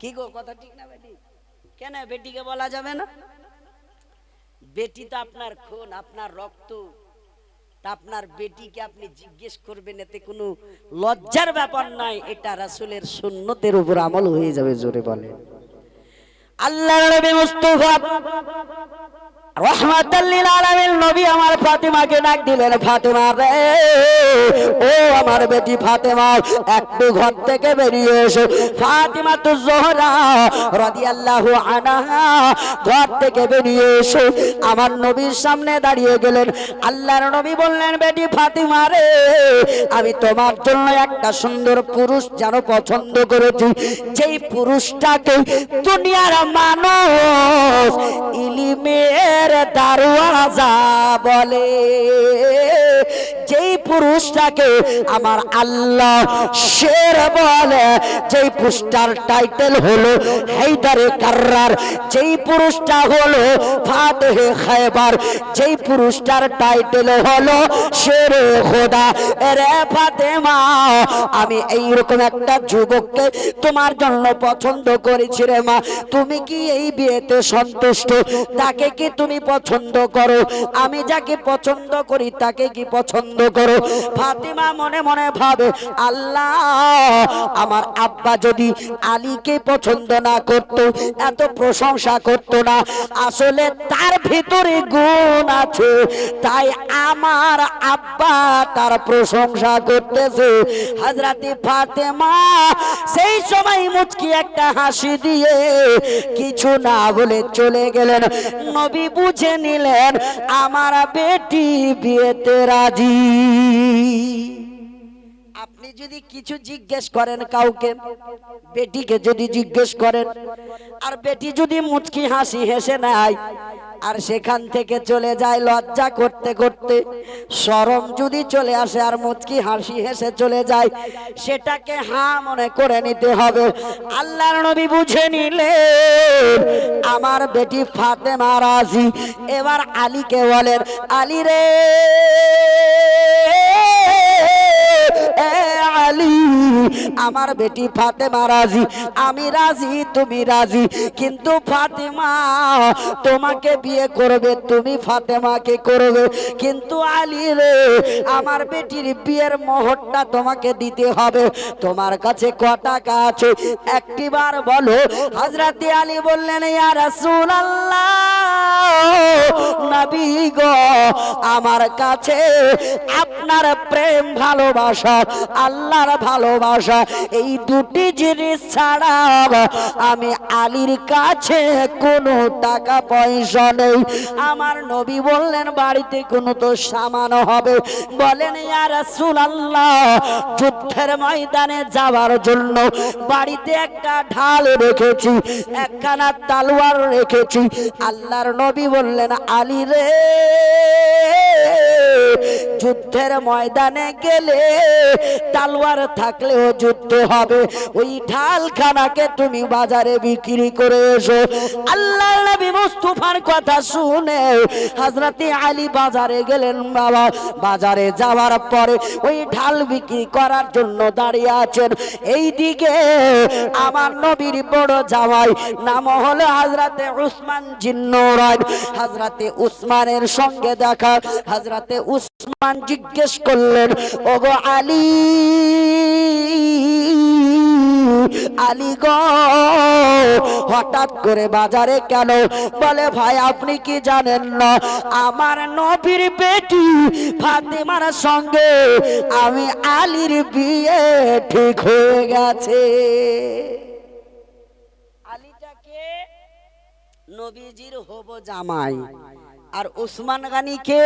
কি গো, কথা ঠিক না বেটি? কেন বেটিকে বলা যাবে না? বেটি তো আপনার খুন, আপনার রক্ত। আপনার বেটিকে আপনি জিজ্ঞেস করবেন, এতে কোনো লজ্জার ব্যাপার নাই। এটা রাসুলের সুন্নতের উপর আমল হয়ে যাবে, জোরে বলে আল্লাহ মুস্তাফা নবী আমার দিলেন রে, ও আমার বেটি একটু ঘর থেকে বেরিয়ে এসো। তো জোহরা ঘর থেকে বেরিয়ে এসো। আমার নবীর সামনে দাঁড়িয়ে গেলেন। আল্লাহর নবী বললেন, বেটি ফাতিমা রে, আমি তোমার জন্য একটা সুন্দর পুরুষ যেন পছন্দ করেছি। যেই পুরুষটাকে দুনিয়ার মানুষ ইলিমের দারওয়াজা বলে, যেই পুরুষটাকে আমার আল্লাহ শের বলে, যেই পুরুষটার টাইটেল হলো হায়দারে কার্রার, যেই পুরুষটা হলো ফাতেহে খায়বার, যেই পুরুষটার টাইটেল হলো শেরে খোদা। রে ফাতেমা, আমি এইরকম একটা যুবককে তোমার জন্য পছন্দ করেছি রে মা। তুমি কি এই বিয়েতে সন্তুষ্ট? তাকে কি তুমি পছন্দ করো? আমি যাকে পছন্দ করি, তাকে কি পছন্দ করো? ফাতিমা মনে মনে ভাবে, আল্লাহ, আমার আব্বা যদি আলীকে পছন্দ না করত, এত প্রশংসা করত না। আসলে তার ভিতরে গুণ আছে। তাই আমার আব্বা তার প্রশংসা করতেছে। হাজরাতি ফাতেমা সেই সময় মুচকি একটা হাসি দিয়ে কিছু না বলে চলে গেলেন। নবী বুঝে নিলেন আমার বেটি বিয়েতে রাজি। আপনি যদি কিছু জিজ্ঞেস করেন কাউকে, বেটিকে যদি জিজ্ঞেস করেন, আর বেটি যদি মুচকি হাসি হেসে নেয়, আর সেখান থেকে চলে যায় লজ্জা করতে করতে সরম যদি চলে আসে আর মুচকি হাসি হেসে চলে যায়, সেটাকে হা মনে করে নিতে হবে। আল্লাহর নবী বুঝে নিলে আমার বেটি ফাতেমা রাজি। এবার আলীকে বলেন, আলী রে আলী, আমার বেটি ফাতেমা রাজি। আমি রাজি, তুমি রাজি। কিন্তু ফাতেমা, তোমাকে বিয়ে করবে, তুমি ফাতেমাকে করবে। কিন্তু আলী রে, আমার বেটির বিয়ের মোহরটা তোমাকে দিতে হবে। তোমার কাছে ক টাকা আছে? একটিবার বলো। হজরতে আলী বললেন, ইয়া রাসূলুল্লাহ। নবী গো, আমার কাছে আপনার প্রেম ভালোবাসা, আল্লাহর ভালোবাসা, এই দুটি জিনিস ছাড়া আমি আলীর কাছে কোনো টাকা পয়সা নেই। আমার নবী বললেন, বাড়িতে কোনো তো সামান হবে। বলেন, ইয়া রাসূলুল্লাহ, যুদ্ধের ময়দানে যাওয়ার জন্য বাড়িতে একটা ঢাল রেখেছি, একখানা তালোয়ার রেখেছি, আল্লাহর নবী বললেন, আলী রে, যুদ্ধের ময়দানে গেলে তালোয়ার থাকলেও যুদ্ধ হবে। ওই ঢালখানাকে তুমি বাজারে বিক্রি করে এসো। আল্লাহ নবী মুস্তাফার কথা শুনে হযরতে আলী বাজারে গেলেন বাবা। বাজারে যাওয়ার পরে ওই ঢাল বিক্রি করার জন্য দাঁড়িয়ে আছেন। এইদিকে আমার নবীর বড় জামাই, নাম হলো হযরতে উসমান জিন্নুরান হযরতে উসমানের সঙ্গে দেখা হাজরাতে উসমান জিজ্ঞেস করলেন, ওগো আলী আলী গো, হঠাৎ করে বাজারে কেন বলে, ভাই, আপনি কি জানেন না? আমার নবীর বেটি ফাতেমার সঙ্গে আমি আলীর বিয়ে ঠিক হয়ে গেছে। আলীটাকে নবীজির হব জামাই, আর ওসমান গানিকে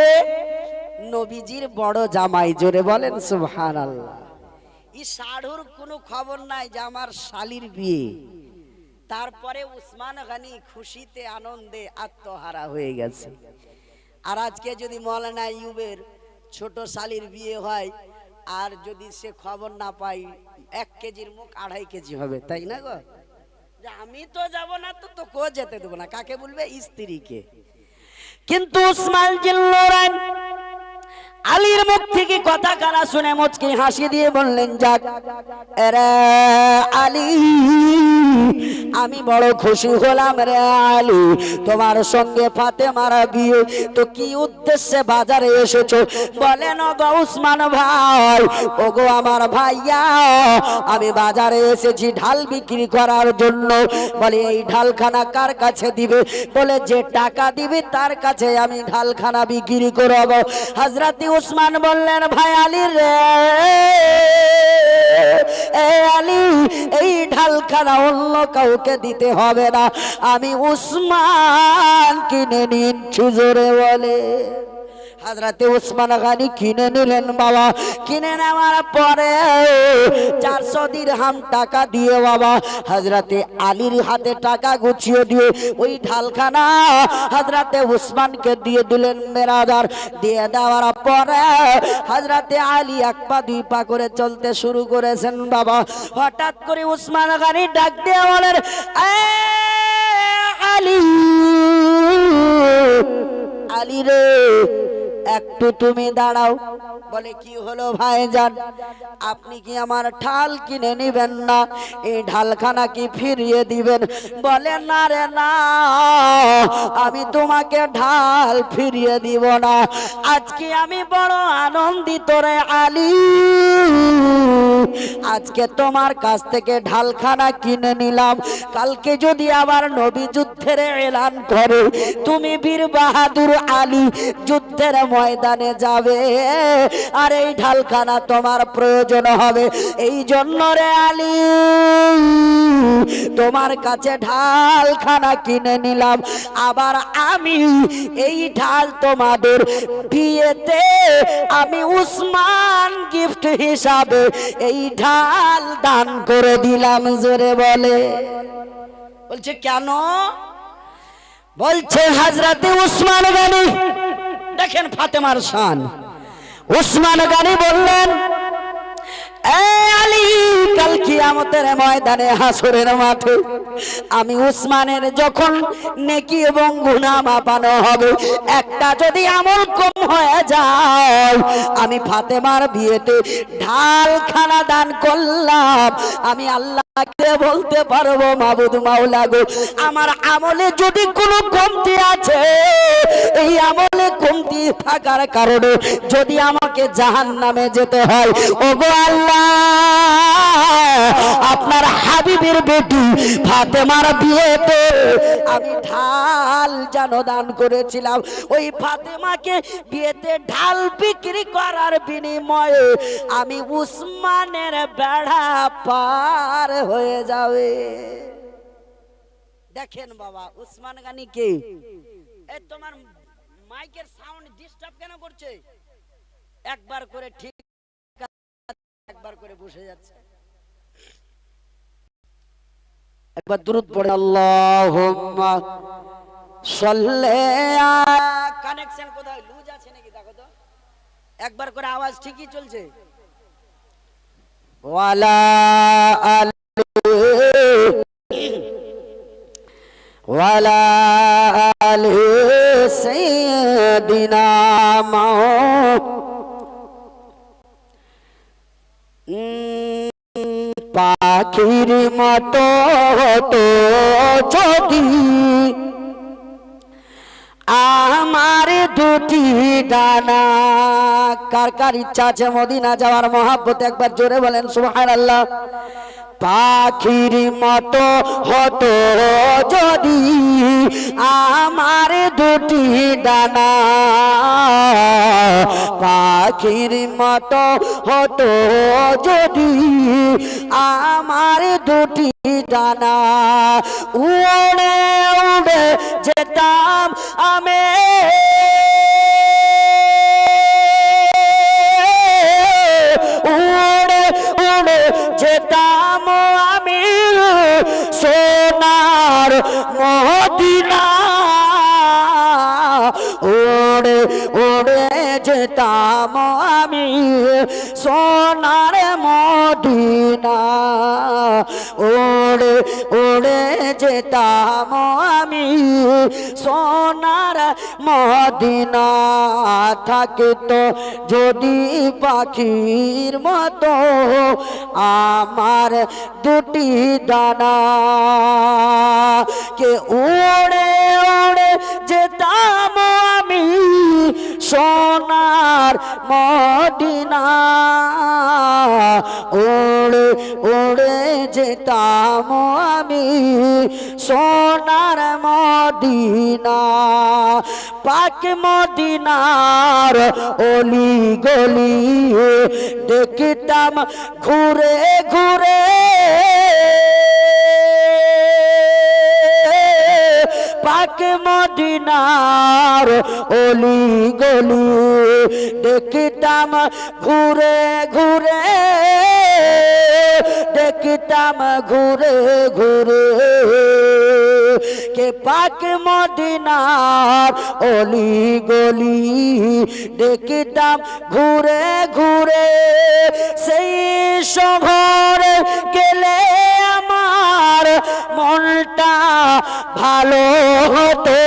নবীজির বড় জামাই। জোরে বলেন সুবহান আল্লাহ ই সাধুর কোনো খবর নাই যে আমার শালির বিয়ে। তারপরে উসমান গানি খুশিতে আনন্দে আত্মহারা হয়ে গেছে। আর আজকে যদি মৌলানা ইউবের ছোট শালির বিয়ে হয়, আর যদি সে খবর না পাই এক কেজির মুখ আড়াই কেজি হবে, তাই না গো? আমি তো যাব না, তো তো কো যেতে দেবো না। কাকে বলবে? স্ত্রীকে। কিন্তু উসমান জিল্লুরান আলীর মুখ থেকে কথা কানা শুনে মুচকি হাসি দিয়ে বললেন, যাক, এরে আলী, আমি বড় খুশি হলাম রে আলী। তোমার সঙ্গে ফাতেমার বিয়ে, তো কি উদ্দেশ্যে বাজারে এসেছ? বলেন গো উসমান ভাই, ওগো আমার ভাইয়া, আমি বাজারে এসেছি ঢাল বিক্রি করার জন্য। বলে, এই ঢালখানা কার কাছে দিবে? বলে, যে টাকা দিবে তার কাছে আমি ঢালখানা বিক্রি করব। হাজরাতি উসমান বললেন, ভাই আলী রে আলী, এই ঢালখানা অন্য কাউকে দিতে হবে না। আমি উসমান কিনে নিচ্ছি জোরে বলে। হাজরাতে উসমান গানি কিনে নিলেন বাবা। কিনে নেওয়ার পরে চারশো দিরহাম টাকা দিয়ে বাবা, হাজরাতে আলীর হাতে টাকা গুছিয়ে দিয়ে ওই ঢালখানা হাজরাতে উসমানকে দিয়ে দিলেন মেরাদার। দিয়ে দেওয়ার পরে হাজরাতে আলী এক পা, দুই পা করে চলতে শুরু করেছেন বাবা। হঠাৎ করে উসমান গানি ডাক দিয়ে বলেন, "এ আলী আলী রে একটু তুমি দাঁড়াও। বলে, কি হলো ভাইজান? আপনি কি আমার ঢাল কিনে নিবেন না? এই ঢালখানা কি ফিরিয়ে দিবেন? বলে, না রে, না। আমি তোমাকে ঢাল ফিরিয়ে দিব না। আজকে আমি বড় আনন্দিত রে আলী। আজকে তোমার কাছ থেকে ঢালখানা কিনে নিলাম। কালকে যদি আবার নবী যুদ্ধের এলান করে, তুমি বীর বাহাদুর আলী যুদ্ধের ময়দানে যাবে। আর এই ঢালখানা তোমার প্রয়োজন হবে। এই জন্য রে আলী, তোমার কাছে ঢালখানা কিনে নিলাম। আবার আমি এই ঢাল তোমাদের বিয়েতে আমি উসমান গিফট হিসাবে এই ঢাল দান করে দিলাম, জোরে বলে। বলছে, কেন? বলছে হাজরাতে উসমান গানি দেখেন ফাতেমার শান। উসমান গানি বললেন আমি উসমানের যখন নেকি এবং গুনাহ মাপানো হবে, একটা যদি আমল কম হয়ে যায়, আমি ফাতেমার বিয়েতে ঢালখানা দান করলাম। আমি আল্লাহকে বলতে পারব, মাবুদ মাওলা গো, আমার আমলে যদি কোনো কমতি আছে, এই আমলে কমতি থাকার কারণে যদি আমাকে জাহান নামে যেতে হয়, ওগো আল্লাহ, আপনার হাবিবের বেটি ফাতেমার বিয়েতে আমি ঢাল যেন দান করেছিলাম। ওই ফাতেমাকে বিয়েতে ঢাল বিক্রি করার বিনিময়ে আমি উসমানের বেড়া পার হয়ে যাবে। দেখেন বাবা, উসমান গানি কে? এ তোমার মাইকের সাউন্ড ডিস্টার্ব কেন করছে? একবার করে ঠিক একবার করে বসে যাচ্ছে। একবার দূরত পড়ে সাল্লি কানেকশন কোথায়? লুজ আছে নাকি? দেখো তো। একবার করে আওয়াজ ঠিকই চলছে। ওয়ালা আলি সাইয়্যিদিনা মাও পাখির মতো হতো যদি আমার দুটি ডানা। কার কার ইচ্ছা আছে মদিনা যাওয়ার মহাব্বত একবার জোরে বলেন সুহার আল্লাহ পাখির মতো হতো যদি আমার দুটি ডানা। পাখির মতো হতো যদি আমার দুটি ডানা। উড়ে উড়ে যেতাম আমি। উড়ে উড়ে যেতাম যেতাম আমি। সোনার মদিনা। উড়ে ওড়ে যেতাম আমি সোনার মদিনা। থাকতো যদি পাখির মতো আমার দুটি দানা। কে উড়ে উড়ে যেতাম আমি সোনার মদিনা। উড়ে উড়ে যেতাম আমি সোনার মদিনা পাক মদিনার অলি গলি দেখতাম ঘুরে ঘুরে পাক মদিনার অলি গলি দেখতাম ঘুরে ঘুরে, দেখতাম ঘুরে ঘুরে। কে পাক মদিনার অলি গলি দেখতাম ঘুরে ঘুরে, সেই শহরে গেলে আমার মনটা ভালো হতো।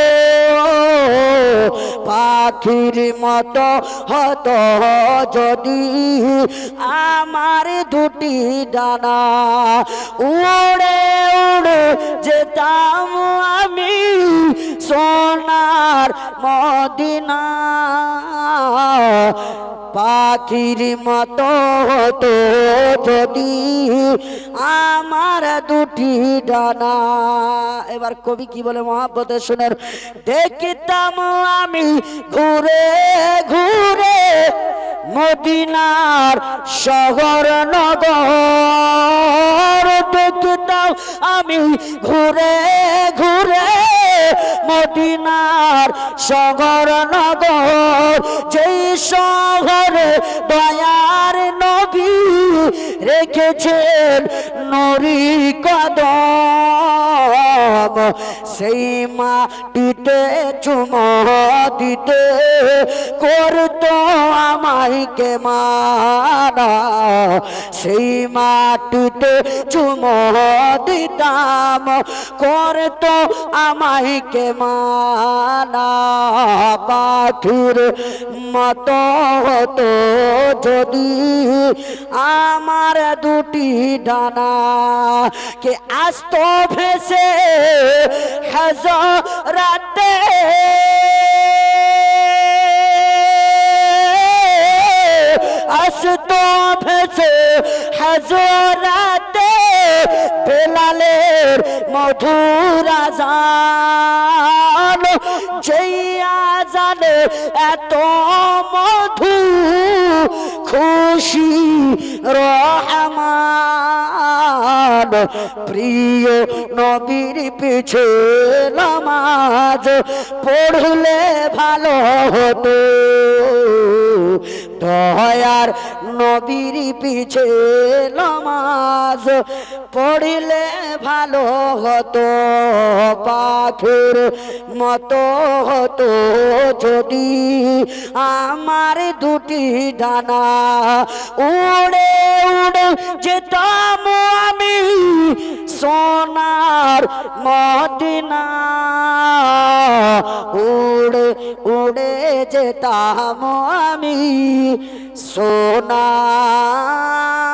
পাখির মতো হতো যদি আমার দুটি ডানা উড়ে উড়ে যেতাম আমি সোনার মদিনা। পাখির মতো হতো যদি আমার দুটি ডানা এবার কবি কি বলে মহাব্বতে শুনের দেখতাম আমি ঘুরে ঘুরে মদিনার শহর নগর। দেখতাম আমি ঘুরে ঘুরে মদিনার শহর নগর। যেই শহরে দয়ার নবী রেখেছেন নরি কদম সেই মাটিতে চুম দিতে করতো আমায় কে মানা সেই মাটিতে চুম দিতাম, করতো আমায় কে মানা পাখির মতো হতো যদি আমার দুটি ডানা। কে আস্ত ভেসে হাজরাতে। আস্ত ভেসে হাজরাতে বেলালের মধুর আজান। যেই আজানে এত মধু খুশি প্রিয় নবীর পিছে নামাজ পড়লে ভালো হতো। দয়ার নবীর পিছে নামাজ পড়লে ভালো হতো, পাখির মতো হতো। যদি আমার দুটি ডানা উড়ে উড়ে যেতাম আমি সোনার মদিনা, উড়ে উড়ে যেতাম আমি সোনার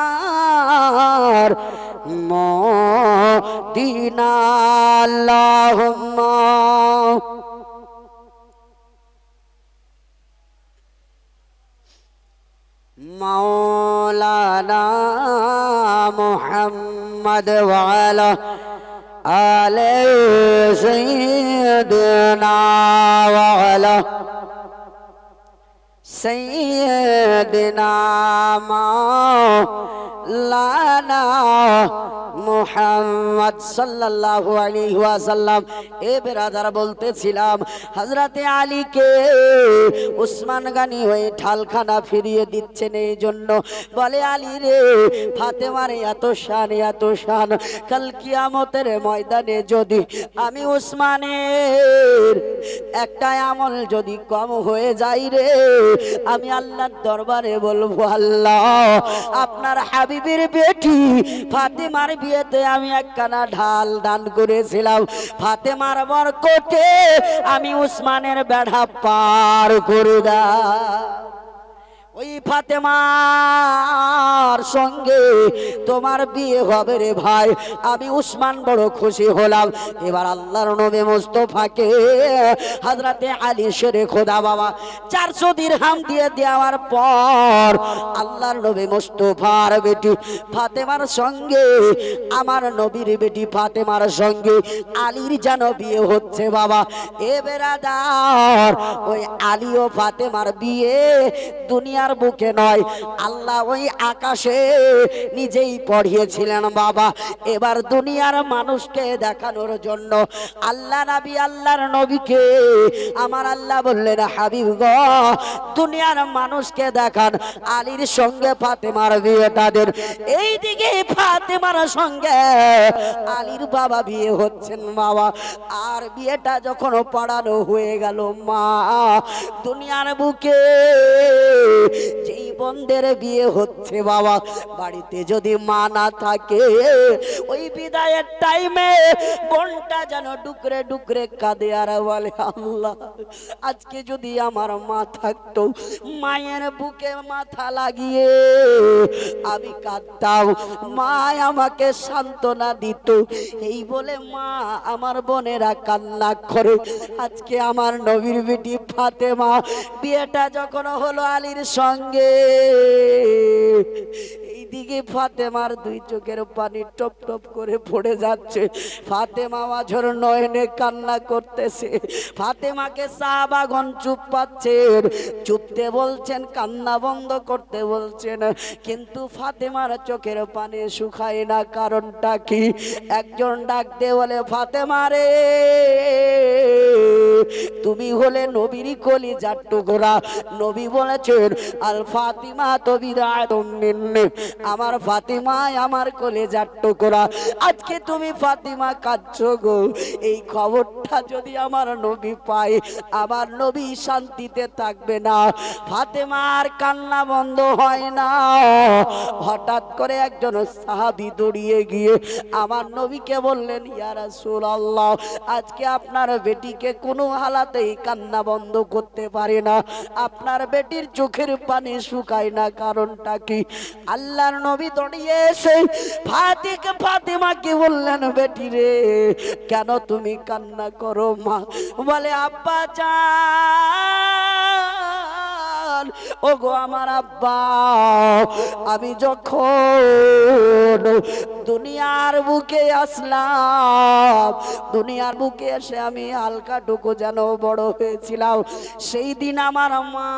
دينا اللهم مولانا محمد وعلى آل سيدنا وعلى سيدنا مولانا ওয়াসাল্লাম। এ বলতেছিলাম আলীকে উসমান গানি হয়ে ঠালখানা ফিরিয়ে দিচ্ছেন এই জন্য। বলে, আলী রে এত শান এত শান ময়দানে যদি আমি উসমানের একটা আমল যদি কম হয়ে যাই রে, আমি আল্লাহর দরবারে বলব, আল্লাহ, আপনার হাবিবের বেটি। ফাতেমার বিয়েতে আমি একখানা ঢাল দান করেছিলাম। ফাতেমার কোটে আমি উসমানের বেড়া পার করে দা ওই ফাতেমার সঙ্গে তোমার বিয়ে হবে রে ভাই। আমি উসমান বড় খুশি হলাম। এবার আল্লাহর নবী মুস্তফাকে হযরতে আলী শেরে খোদা বাবা, চারশো দিরহাম দিয়ে দেওয়ার পর আল্লাহর নবী মুস্তফার বেটি ফাতেমার সঙ্গে, আমার নবীর বেটি ফাতেমার সঙ্গে আলীর যেন বিয়ে হচ্ছে বাবা। এ বেরাদার, ওই আলী ও ফাতেমার বিয়ে দুনিয়ার বুকে নয়। আল্লাহ ওই আকাশে নিজেই পড়িয়েছিলেন বাবা। এবার দুনিয়ার মানুষকে দেখানোর জন্য আল্লাহ নবী, আল্লাহর নবীকে আমার আল্লাহ বললেন, হাবিব গ, দুনিয়ার মানুষকে দেখান। আলীর সঙ্গে ফাতেমার বিয়ে তাদের এইদিকে ফাতেমার সঙ্গে আলীর বাবা বিয়ে হচ্ছেন বাবা। আর বিয়েটা যখন পড়ানো হয়ে গেল মা, দুনিয়ার বুকে যেই বন্ধের বিয়ে হচ্ছে বাবা, বাড়িতে যদি মা না থাকে, ওই বিদায়ের টাইমে বোনটা যেন ডুকরে ডুকরে কাঁদে। আর বলে আল্লাহ, আজকে যদি আমার মা থাকতো, মায়ের বুকে মাথা লাগিয়ে আমি কাঁদতাম। মা আমাকে সান্ত্বনা দিত। এই বলে মা, আমার বোনেরা কান্না করে। আজকে আমার নবীর বেটি ফাতেমা, বিয়েটা যখন হলো আলীর সঙ্গে এইদিকে ফাতেমার দুই চোখের পানি টপ টপ করে পড়ে যাচ্ছে। ফাতেমা মাঝর নয়নে কান্না করতেছে। ফাতেমাকে সাহাবাগন চুপ পাচ্ছেন চুপতে বলছেন, কান্না বন্ধ করতে বলছেন। কিন্তু ফাতেমার চোখের পানি শুকায় না, কারণটা কি? একজন ডাক দিয়ে বলে, ফাতেমা রে, তুমি হলে নবীর কলি যার টুকরা। নবী বলেছেন, আল ফাতিমা তো বিদায় আমার ফাতিমায় আমার কলে যার টুকরা। আজকে তুমি ফাতিমা কাঁদছ গো। এই খবরটা যদি আমার নবী পায়, আমার নবী শান্তিতে থাকবে না। ফাতেমার কান্না বন্ধ হয় না। হঠাৎ করে একজন সাহাবি দৌড়িয়ে গিয়ে আমার নবীকে বললেন ইয়ারা আল্লাহ আজকে আপনার বেটিকে কোনো হালাতেই কান্না বন্ধ করতে পারে না। আপনার বেটির চোখের পানি শুকায় না। কারণটা কি? আল্লাহর নবী দৌড়িয়ে এসে ফাতিকে ফাতিমাকে বললেন, বেটি রে, কেন তুমি কান্না করো মা? বলে, আব্বা চান ও গো আমার আব্বা, আমি যখন দুনিয়ার বুকে আসলাম, দুনিয়ার বুকে এসে আমি হালকা টুকু যেন বড় হয়েছিলাম, সেই দিন আমার মা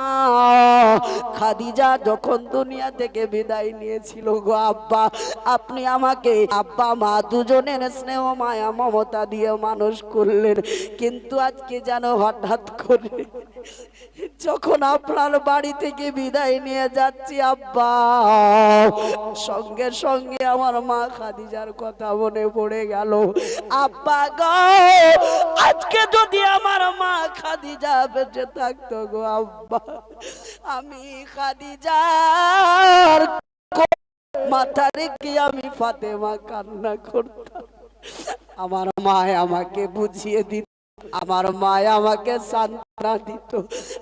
খাদিজা যখন দুনিয়া থেকে বিদায় নিয়েছিল, গো আব্বা, আপনি আমাকে, আব্বা মা দুজনের স্নেহ, মায়া, মমতা দিয়ে মানুষ করলেন, কিন্তু আজকে যেন হঠাৎ করে যখন আপনার বাড়ি থেকে বিদায় নিয়ে যাচ্ছি, আব্বা, সঙ্গে সঙ্গে আমার মা খাদিজার কথা মনে পড়ে গেল। আব্বা গো, আজকে যদি আমার মা খাদিজা বেঁচে থাকতো গো, আব্বা, আমি খাদিজার মাথা রেখে আমি ফাতেমা কান্না করতাম? আমার মা আমাকে বুঝিয়ে দিত। আমার মা আমাকে সান্ত্বনা দিত।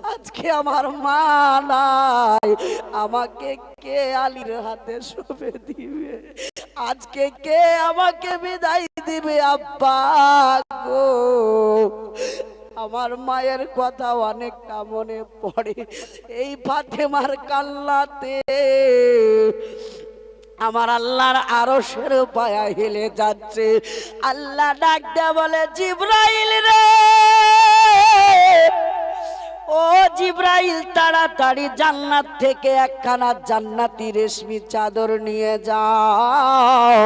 আজকে আমার মা নাই। আমাকে কে আলীর হাতে শোভে দিবে? আজকে কে আমাকে বিদায় দিবে, আব্বা গো? আমার মায়ের কথা অনেকটা মনে পড়ে। এই ফাতেমার কাল্লাতে আমার আল্লাহর আরও সের পায়া হেলে যাচ্ছে। আল্লাহ ডাক দেয়া বলে জিব্রাইল রে! ও জিব্রাইল, তাড়াতাড়ি জান্নাত থেকে একখানা জান্নাতি রেশমি চাদর নিয়ে যাও।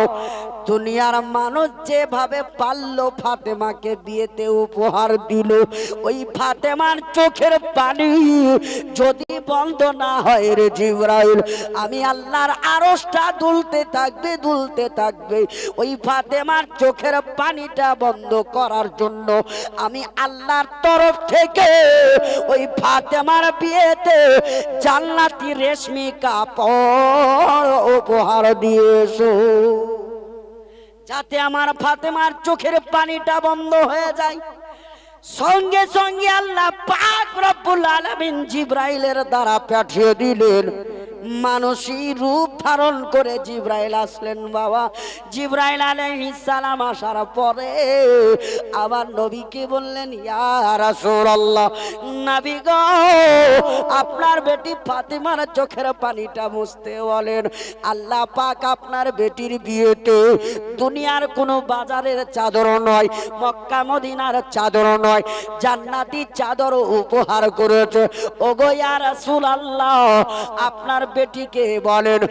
দুনিয়ার মানুষ যেভাবে পারল ফাতেমাকে বিয়েতে উপহার দিল, ওই ফাতেমার চোখের পানি যদি বন্ধ না হয় রে জিব্রাইল, আমি আল্লাহর আরসটা দুলতে থাকবে দুলতে থাকবে। ওই ফাতেমার চোখের পানিটা বন্ধ করার জন্য আমি আল্লাহর তরফ থেকে ওই ফাতেমার বিয়েতে জান্নাতি রেশমি কাপড় উপহার দিয়েছ। যাতে আমার ফাতেমার চোখের পানিটা বন্ধ হয়ে যায়। সঙ্গে সঙ্গে আল্লাহ পাক রব্বুল আলামিন জিব্রাইলের দ্বারা পাঠিয়ে দিলেন। মানসী রূপ ধারণ করে জিব্রাইল আসলেন, বাবা। জিব্রাইল সালাম আসার পরে আবার নবীকে বললেন, ইয়া রাসূলুল্লাহ, নবী গো, আপনার বেটি ফাতিমার চোখের পানিটা মুছতে বলেন। আল্লাহ পাক আপনার বেটির বিয়েতে দুনিয়ার কোনো বাজারের চাদর নয়, মক্কা মদিনার চাদর নয়, জান্নাতি চাদর উপহার করেছে। ওগো ইয়া রাসূলুল্লাহ, আপনার বেটিকে বলেন,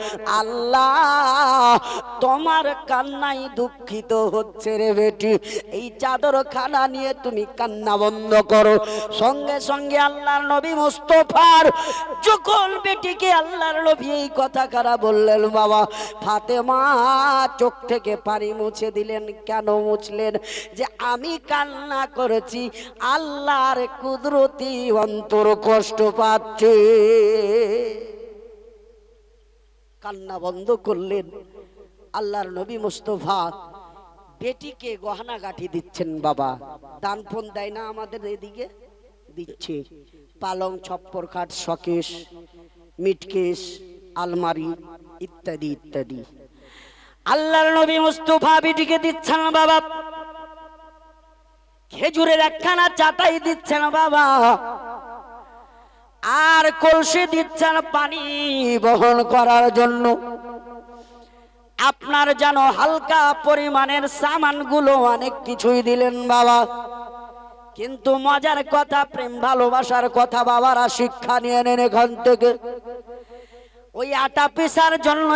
আল্লাহ, তোমার কান্নাই দুঃখিত হচ্ছে রে বেটি। এই চাদর খানা নিয়ে তুমি কান্না বন্ধ করো। সঙ্গে সঙ্গে আল্লাহর নবী মুস্তফার যখন বেটিকে আল্লাহর নবী এই কথা কারা বললেন, বাবা, ফাতেমা চোখ থেকে পানি মুছে দিলেন। কেন মুছলেন? যে আমি কান্না করেছি, আল্লাহর কুদরতি অন্তর কষ্ট পাচ্ছে। কান্না বন্ধ করলেন। আল্লাহর নবী মুস্তফা বেটিকে গহনা গাঠি দিচ্ছেন বাবা। দান ফোন দেয় না আমাদের এদিকে? দিচ্ছে। পালং, ছপ্পর খাট, শকেশ মিটকেশ আলমারি ইত্যাদি ইত্যাদি। আল্লাহর নবী মুস্তফা বেটিকে দিচ্ছেন বাবা। খেজুরের একখানা চাটাই দিচ্ছেন বাবা। আর কলসি দিচ্ছেন পানি বহন করার জন্য। আপনার যেন হালকা পরিমাণের সামানগুলো অনেক কিছুই দিলেন বাবা। কিন্তু মজার কথা, প্রেম ভালোবাসার কথা বাবারা শিক্ষা নিয়ে নেন এখান থেকে। ওই আটা পিসার জন্য